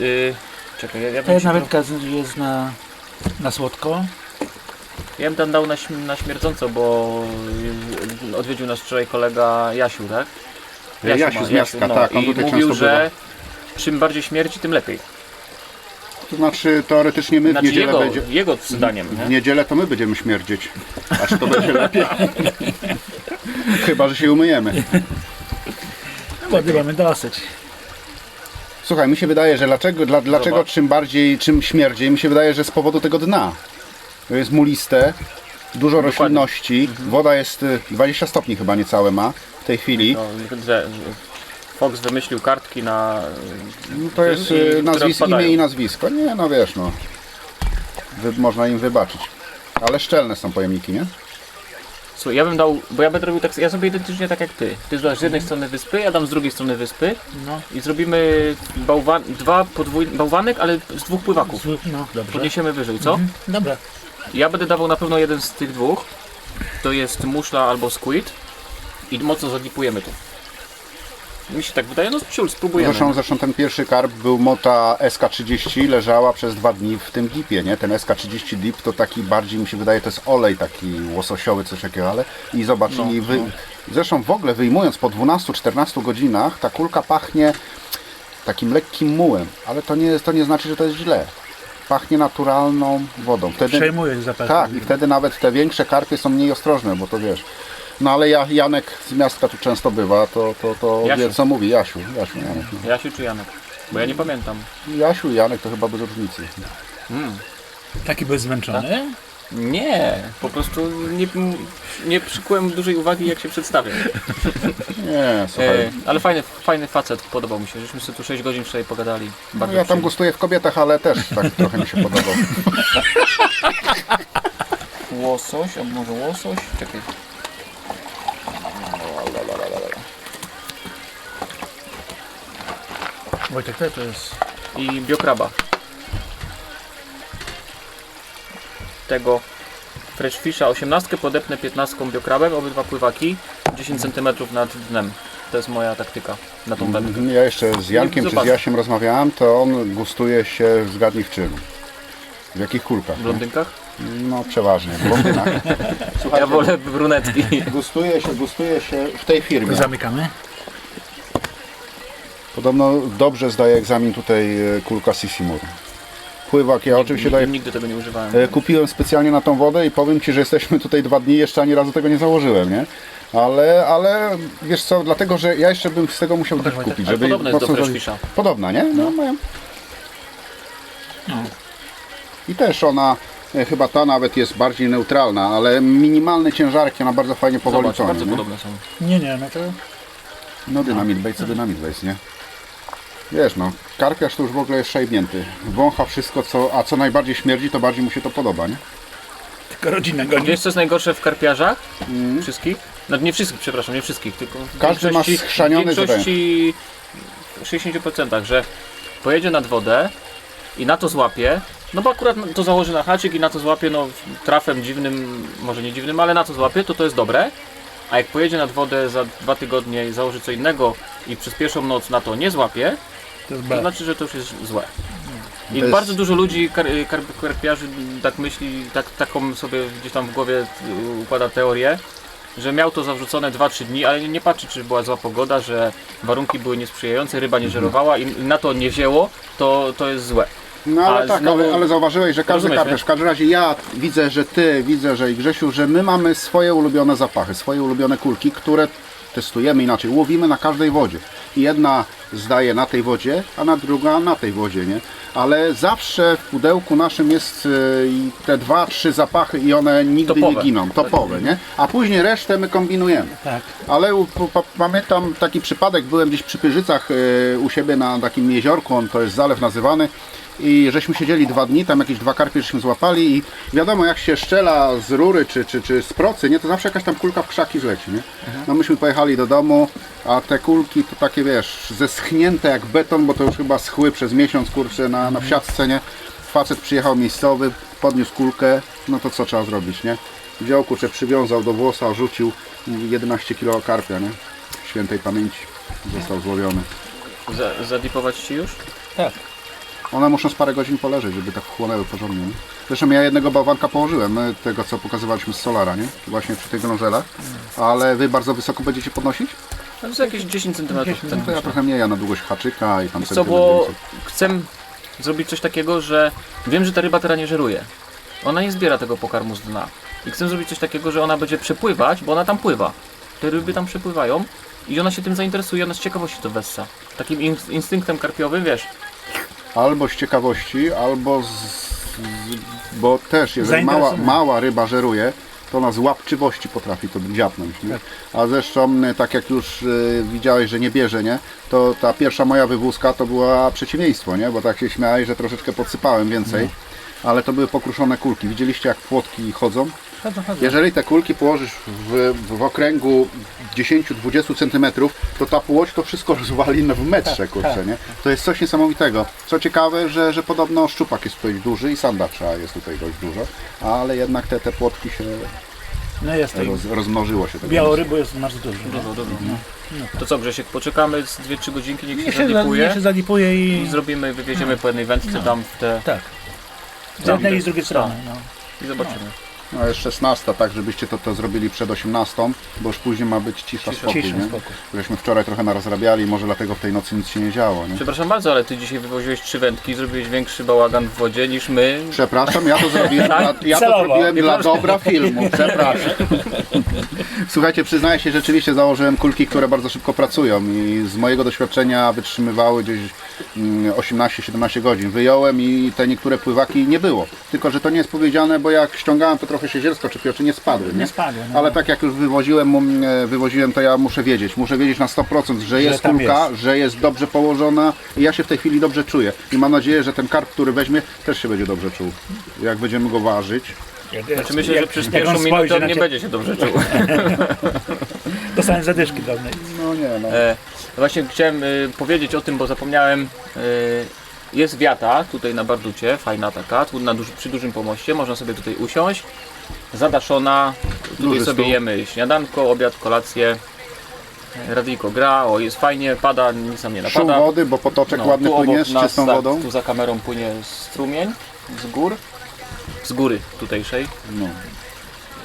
y, czekaj, ja, ja Ta bym, jedna ci- wędka z- jest na, na słodko. ja bym tam dał na, śm- na śmierdząco, bo y, odwiedził nas wczoraj kolega Jasiu, tak? Jasiu z miastka, no, tak, on I tutaj mówił, często że czym bardziej śmierci, tym lepiej. To znaczy teoretycznie my w Znaczy niedzielę jego, będzie... jego zdaniem, W nie? niedzielę to my będziemy śmierdzieć. A czy to będzie lepiej? Chyba, że się umyjemy. Wody mamy dosyć. Słuchaj, mi się wydaje, że dlaczego, dla, dlaczego czym bardziej, czym śmierdziej, mi się wydaje, że z powodu tego dna. To jest muliste, dużo roślinności, woda jest y, 20 stopni chyba niecałe ma w tej chwili. No, że Fox wymyślił kartki na... No to jest I- y, które nazwis, odpadają. imię i nazwisko. Nie, no wiesz, no. Wy, można im wybaczyć. Ale szczelne są pojemniki, nie? Słuchaj, ja bym dał, bo ja będę robił tak, ja zrobię identycznie tak jak ty. Ty dasz z jednej strony wyspy, ja dam z drugiej strony wyspy No, i zrobimy bałwan, dwa podwój, bałwanek, ale z dwóch pływaków. no dobrze. Podniesiemy wyżej, co? Mhm, Dobra. Ja będę dawał na pewno jeden z tych dwóch. To jest muszla albo squid. I mocno zadipujemy tu. Mi się tak wydaje, no ciul, spróbujemy. Zresztą, zresztą ten pierwszy karp był mota SK30, leżała przez dwa dni w tym dipie, nie? Ten SK30 dip to taki bardziej mi się wydaje, to jest olej taki łososiowy, coś takiego, ale i zobacz, No, i wy... zresztą w ogóle wyjmując po 12-14 godzinach, ta kulka pachnie takim lekkim mułem, ale to nie, to nie znaczy, że to jest źle. Pachnie naturalną wodą. Wtedy, Przejmuję zapach. tak, i wtedy nawet te większe karpie są mniej ostrożne, bo to wiesz. No ale ja, Janek z miasta tu często bywa, to, to, to Jasiu. wie co mówi. Jasiu, Jasiu, Janek. no. Jasiu czy Janek? Bo ja nie pamiętam. Jasiu i Janek to chyba bez różnicy. Taki byłeś zmęczony? Nie, po prostu nie, nie przykułem dużej uwagi jak się przedstawię. Nie, słuchaj. E, ale fajny, fajny facet, podobał mi się. Żeśmy sobie tu 6 godzin wczoraj pogadali. No, Bardzo ja tam przyjemnie. gustuję w kobietach, ale też tak trochę mi się podobał. Łosoś, albo może łosoś? Czekaj. Wojtek, to to jest... I biokraba. Tego freshfisha 18 podepnę 15 biokrabem, obydwa pływaki, 10 cm nad dnem. To jest moja taktyka na tą wędkę. Ja jeszcze z Jankiem czy z Zobacz. Jasiem rozmawiałem, to on gustuje się, zgadnij w czym. W jakich kulkach? W nie? blondynkach? No przeważnie, w blondynach. Ja wolę brunetki. Gustuje się, gustuje się w tej firmie. Zamykamy. Podobno dobrze zdaje egzamin tutaj e, kulka Sissimur. Pływak, ja oczywiście daję Nigdy tego nie używałem. E, Kupiłem specjalnie na tą wodę i powiem Ci, że jesteśmy tutaj dwa dni, jeszcze ani razu tego nie założyłem, nie? Ale, ale wiesz co, dlatego, że ja jeszcze bym z tego musiał też kupić, żeby podobne jest do Freshfisha. Podobna, nie? No, mają. No. I też ona, e, chyba ta nawet jest bardziej neutralna, ale minimalne ciężarki, ona bardzo fajnie powoli Zobacz, tonie, bardzo nie? podobne są. Nie, nie, no to... No dynamit base, co dynamit base, nie? Wiesz no, karpiarz to już w ogóle jest szajbnięty. Wącha wszystko, co, a co najbardziej śmierdzi, to bardziej mu się to podoba, nie? Tylko rodzinę goni. Wiesz co jest najgorsze w karpiarzach? Wszystkich? No nie wszystkich, przepraszam, nie wszystkich, tylko w Każdy ma większości- schrzaniony W większości, w 60%, że pojedzie nad wodę i na to złapie, no bo akurat to założy na haczyk i na to złapie, no trafem dziwnym, może nie dziwnym, ale na to złapie, to to jest dobre. A jak pojedzie nad wodę za dwa tygodnie i założy co innego i przez pierwszą noc na to nie złapie, To jest to B. znaczy, że to już jest złe. I To jest- bardzo dużo ludzi, kar, kar, karpiarzy tak myśli, tak, taką sobie gdzieś tam w głowie y, układa teorię, że miał to zawrzucone 2-3 dni, ale nie, nie patrzy, czy była zła pogoda, że warunki były niesprzyjające, ryba nie żerowała i na to nie wzięło, to, to jest złe. No ale A tak, znowu- ale, ale zauważyłeś, że każdy Rozumiesz, karpiarz, nie? w każdym razie ja widzę, że ty, widzę, że i Grzesiu, że my mamy swoje ulubione zapachy, swoje ulubione kulki, które testujemy inaczej, łowimy na każdej wodzie. Jedna zdaje na tej wodzie, a na druga na tej wodzie, nie? Ale zawsze w pudełku naszym jest y, te dwa, trzy zapachy i one nigdy nie Topowe. giną, topowe, nie? A później resztę my kombinujemy. Tak. Ale pamiętam taki przypadek, byłem gdzieś przy Pyrzycach y, u siebie na takim jeziorku, on to jest zalew nazywany i żeśmy siedzieli dwa dni, tam jakieś dwa karpie żeśmy złapali i wiadomo jak się szczela z rury czy, czy, czy z procy, nie, to zawsze jakaś tam kulka w krzaki zleci, nie? No myśmy pojechali do domu, a te kulki to takie wiesz, zeschnięte jak beton, bo to już chyba schły przez miesiąc, kurczę, na, na wsiadce, nie? Facet przyjechał miejscowy, podniósł kulkę, no to co trzeba zrobić, nie? Wziął kurczę, przywiązał do włosa, rzucił 11 kg karpia, nie? Świętej pamięci został złowiony. Za, zadipować ci już? Tak. One muszą z parę godzin poleżeć, żeby tak chłonęły porządnie. Nie? Zresztą ja jednego bałwanka położyłem, e, tego co pokazywaliśmy z Solara, nie? Właśnie przy tych grążelach. Ale wy bardzo wysoko będziecie podnosić? To jest jakieś 10 cm. No to ja trochę mniej, ja na długość haczyka i tam Wiesz co, bo chcę zrobić coś takiego, że wiem, że ta ryba teraz nie żeruje. Ona nie zbiera tego pokarmu z dna. I chcę zrobić coś takiego, że ona będzie przepływać, bo ona tam pływa. Te ryby tam przepływają i ona się tym zainteresuje, ona z ciekawości to wessa. Takim in- instynktem karpiowym, wiesz, Albo z ciekawości, albo z... z bo też, jeżeli mała, mała ryba żeruje, to ona z łapczywości potrafi to dziapnąć. Nie? A zresztą, m, tak jak już y, widziałeś, że nie bierze, nie? to ta pierwsza moja wywózka to była przeciwieństwo, nie? bo tak się śmiałeś, że troszeczkę podsypałem więcej. Ale to były pokruszone kulki. Widzieliście jak płotki chodzą? Chodzą, chodzą. Jeżeli te kulki położysz w, w okręgu 10-20 cm, to ta płoć to wszystko rozwali w metrze, kurczę, nie? To jest coś niesamowitego. Co ciekawe, że, że podobno szczupak jest tutaj duży i sandacza jest tutaj dość dużo, ale jednak te, te płotki się No jest to. roz, rozmnożyło się. tego Białorybu jest bardzo dużo. no. Dużo, dużo. To co Grzesiek, poczekamy z 2-3 godzinki, niech się się, za- zadipuje niech się zadipuje i... i zrobimy, wywieziemy po jednej wędce tam w te... Tak. Z jednej i z drugiej Tak. strony. No. i zobaczymy. No jest 16, tak żebyście to, to zrobili przed 18, bo już później ma być cisza, spokój, Cisza, nie? spokój. Żeśmy wczoraj trochę narazrabiali, może dlatego w tej nocy nic się nie działo, nie? Przepraszam bardzo, ale ty dzisiaj wywoziłeś trzy wędki, zrobiłeś większy bałagan w wodzie niż my. Przepraszam, ja to zrobiłem, dla, ja to Celowo. zrobiłem Nie dla proszę. dobra filmu, przepraszam. Słuchajcie, przyznaję się, rzeczywiście założyłem kulki, które bardzo szybko pracują i z mojego doświadczenia wytrzymywały gdzieś mm, 18-17 godzin. Wyjąłem i te niektóre pływaki nie było. Tylko, że to nie jest powiedziane, bo jak ściągałem, to trochę się zielsko czepiło, czy nie spadły. Nie, Nie spadły, no. Ale tak jak już wywoziłem, mm, e, wywoziłem, to ja muszę wiedzieć. Muszę wiedzieć na 100%, że jest kulka, że jest dobrze położona i ja się w tej chwili dobrze czuję. I mam nadzieję, że ten karp, który weźmie, też się będzie dobrze czuł. Jak będziemy go ważyć. Jak, Znaczy myślę, że przez jak pierwszą minutę on nie ciebie, będzie się dobrze czuł. Dostałem zadyszki pełnej. No nie, no. E, właśnie chciałem y, powiedzieć o tym, bo zapomniałem. Y, jest wiata tutaj na Barducie, fajna taka, tu na duży, przy dużym pomoście. Można sobie tutaj usiąść. Zadaszona. Tutaj Duży sobie stół. jemy śniadanko, obiad, kolację. Radyjko gra, o jest fajnie, pada, nic nam nie Szum napada. wody, bo potoczek No, ładny tu płynie obok z nas, czystą za, wodą. Tu za kamerą płynie strumień z gór. Z góry tutejszej. No.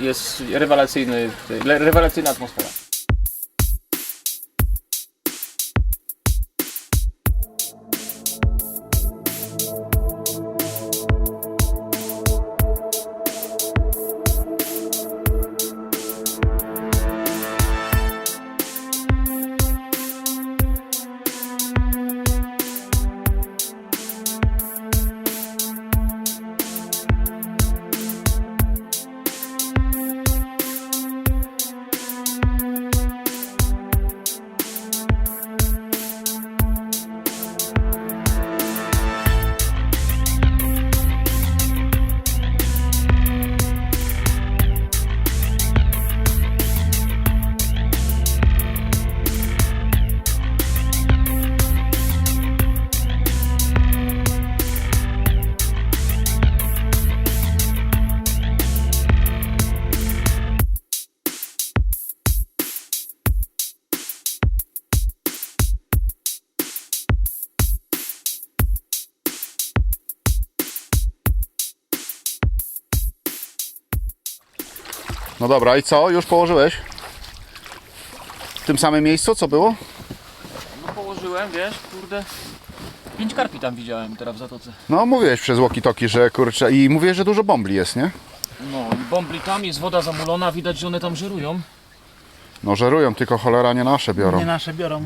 Jest rewelacyjny, le- rewelacyjna atmosfera. No dobra, i co? Już położyłeś? W tym samym miejscu, co było? No położyłem, wiesz, kurde. Pięć karpi tam widziałem teraz w zatoce. No mówiłeś przez walkie-talkie, że kurczę, i mówiłeś, że dużo bombli jest, nie? No i bombli tam, jest woda zamulona, widać, że one tam żerują. No żerują, tylko cholera nie nasze biorą. Nie nasze biorą.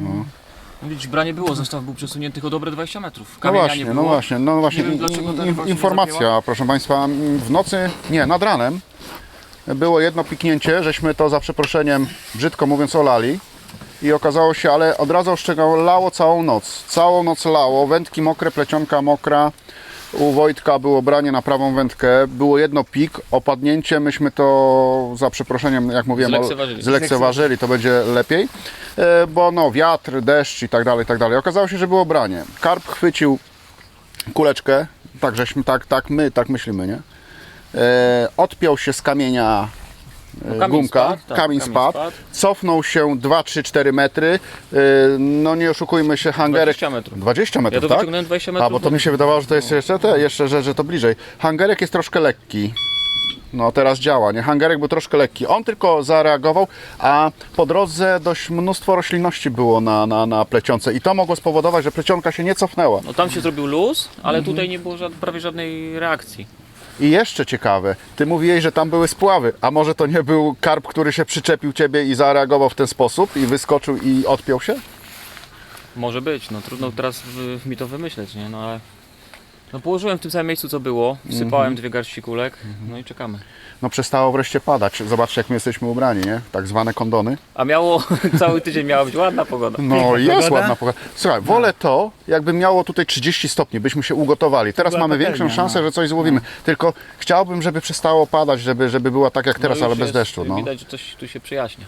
Widzisz, branie było, zestaw był przesunięty o dobre 20 metrów. No Kamienia właśnie, nie no było. właśnie, no właśnie. Nie wiem, dlaczego informacja, proszę Państwa, w nocy, nie, nad ranem było jedno piknięcie, żeśmy to za przeproszeniem, brzydko mówiąc, olali. I okazało się, ale od razu lało całą noc. Całą noc lało, wędki mokre, plecionka mokra. U Wojtka było branie na prawą wędkę, było jedno pik, opadnięcie, myśmy to za przeproszeniem, jak mówiłem, Zlekceważyli. zlekceważyli, to będzie lepiej, E, bo no wiatr, deszcz i tak dalej, i tak dalej. Okazało się, że było branie. Karp chwycił kuleczkę, tak żeśmy, tak, tak my, tak myślimy, nie? E, odpiął się z kamienia e, kamień gumka, spadł, tak, kamień kamień spadł, spadł. cofnął się 2, 3, 4 metry, e, no nie oszukujmy się, hangerek... 20 metrów. 20 Ja metrów, to tak? wyciągnąłem 20 metrów. A, bo to mi się wydawało, że to jest jeszcze te, jeszcze, że, że to bliżej. Hangerek jest troszkę lekki. No teraz działa, nie? Hangerek był troszkę lekki. On tylko zareagował, a po drodze dość mnóstwo roślinności było na, na, na plecionce i to mogło spowodować, że plecionka się nie cofnęła. No tam się zrobił luz, ale Mhm. tutaj nie było żad, prawie żadnej reakcji. I jeszcze ciekawe, ty mówiłeś, że tam były spławy, a może to nie był karp, który się przyczepił ciebie i zareagował w ten sposób i wyskoczył i odpiął się? Może być, no trudno teraz w, mi to wymyśleć, nie? No ale... No położyłem w tym samym miejscu co było, wsypałem Mhm. dwie garści kulek, no i czekamy. No przestało wreszcie padać. Zobaczcie, jak my jesteśmy ubrani, nie? Tak zwane kondony. A miało, cały tydzień miała być ładna pogoda. No Piękna jest pogoda. ładna pogoda. Słuchaj, wolę to, jakby miało tutaj 30 stopni, byśmy się ugotowali. Teraz mamy większą szansę, no. że coś złowimy. Tylko chciałbym, żeby przestało padać, żeby, żeby była tak jak teraz, no ale już bez jest, deszczu. No. Widać, że coś tu się przyjaśnia.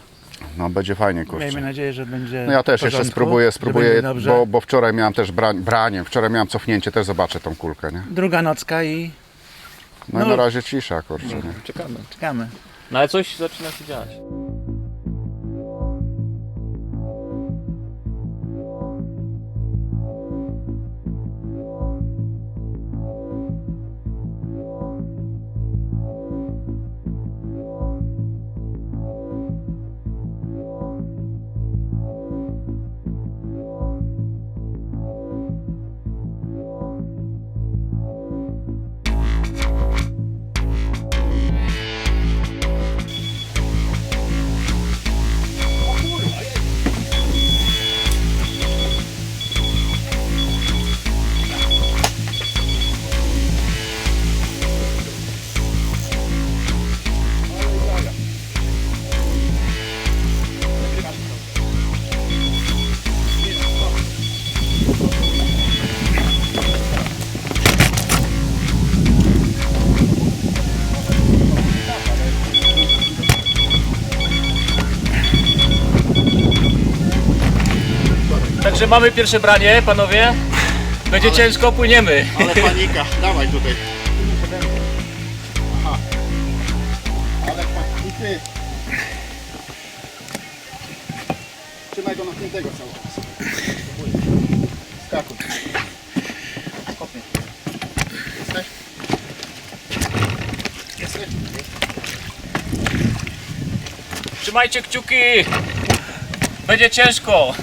No będzie fajnie, Miejmy kurczę. nadzieję, że będzie No ja też w jeszcze spróbuję, spróbuję, bo, bo wczoraj miałem też brań, branie, wczoraj miałem cofnięcie, też zobaczę tą kulkę, nie? Druga nocka i No, i No. na razie cisza, kurczę, nie? Czekamy. czekamy. No ale coś zaczyna się dziać. Także mamy pierwsze branie, panowie. Będzie ciężko, płyniemy. Ale panika, dawaj tutaj. Aha. Ale pa- i ty. Trzymaj go napiętego cały czas. Skakuj. Kopnij. Jesteś? Jesteś? Trzymajcie kciuki. Będzie ciężko.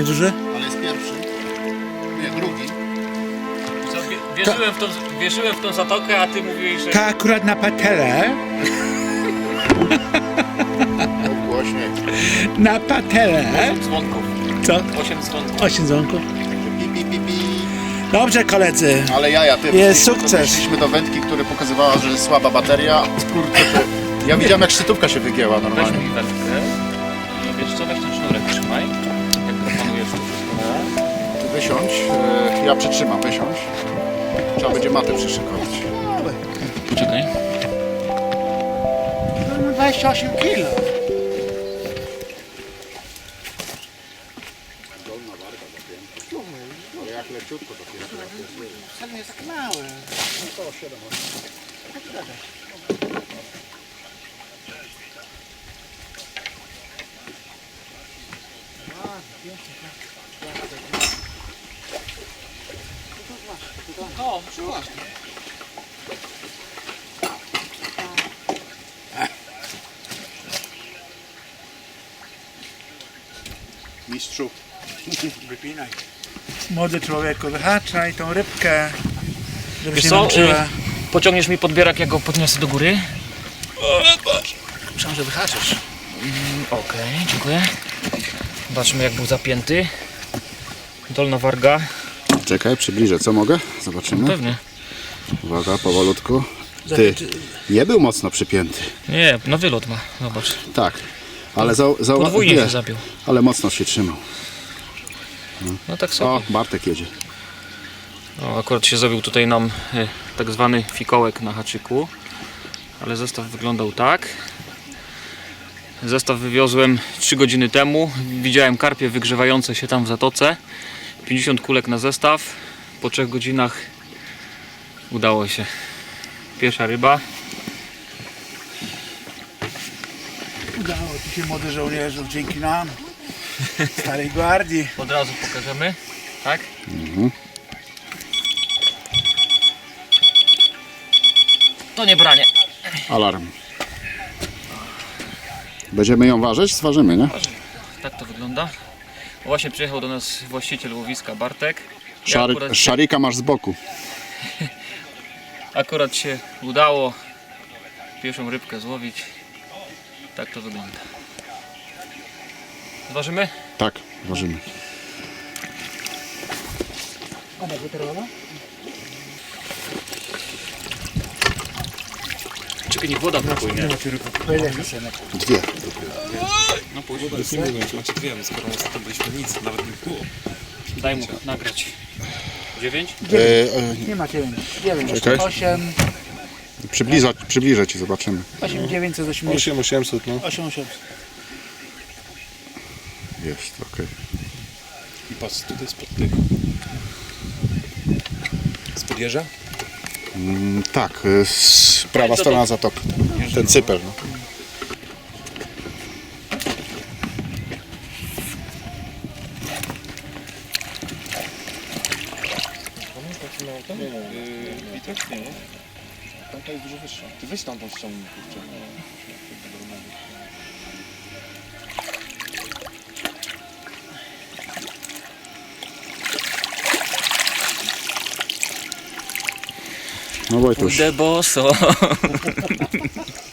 Duży, Nieduży? ale jest pierwszy. Nie, drugi. Co, wie- wierzyłem w, tą, wierzyłem w tą zatokę, a ty mówiłeś, że... To akurat na patelę. Głośniej. Na patelę. 8 dzwonków. Co? 8 dzwonków. Osiem dzwonków. Pi, pi, pi, pi. Dobrze koledzy. Ale jaja, ty. Jest sukces. Szliśmy do wędki, która pokazywała, że jest słaba bateria. Kurde, to... Ja widziałem jak szczytówka się wygięła Weź normalnie. mi wędkę. Wysiądź. e, Ja przytrzymam, wysiądź. Trzeba będzie matę przyszykować. Poczekaj. 28 kilo. Ale jak leciutko to Wcale nie jest tak mały. No, Mistrzu. Wypinaj. Młody człowieku, wyhaczaj tą rybkę, żeby Wiesz się co, męczyła. y, pociągniesz mi podbierak, jak go podniosę do góry? Myślałem, że wyhaczysz. Okej, dziękuję. Zobaczmy jak był zapięty. Dolna warga. Czekaj, przybliżę. Co mogę? Zobaczymy. Pewnie. Uwaga, powolutku. Ty, nie był mocno przypięty. Nie, na wylot ma. Zobacz. Tak. Ale za, za, Podwójnie nie, się zapiął. Ale mocno się trzymał. No tak sobie. O, Bartek jedzie. O, akurat się zrobił tutaj nam e, tak zwany fikołek na haczyku. Ale zestaw wyglądał tak. Zestaw wywiozłem 3 godziny temu. Widziałem karpie wygrzewające się tam w zatoce. 50 kulek na zestaw. Po 3 godzinach udało się. Pierwsza ryba. Się młody żołnierzów dzięki nam. Starej gwardii. Od razu pokażemy. Tak? To nie branie. Alarm. Będziemy ją ważyć? Zważymy, nie? Tak to wygląda. Właśnie przyjechał do nas właściciel łowiska Bartek. Ja Szary, akurat, szarika masz z boku. akurat się udało pierwszą rybkę złowić. Tak to wygląda. Zważymy? Tak, ważymy. Ona gotowa? Czekaj, niech woda popłynie. Dwie. No. Nie mówię, że macie dwie, no skoro ostatnio byliśmy nic, nawet nie było. Daj mu nagrać. Dziewięć? E, e, Nie ma 9. 9. Czekaj. 8, przybliża, przybliżę ci, zobaczymy. 8 980. 8800, no. 8 800. Jest, okej. I patrz, tutaj spod tego. Spod jeża? Mm, Tak, e, z prawa strona zatoki. Ten cyper. No. Witek? Nie, nie. Tamta jest dużo wyższa. Ty weź tamtą ściągnij, kurczę. Давайте. Буде босо.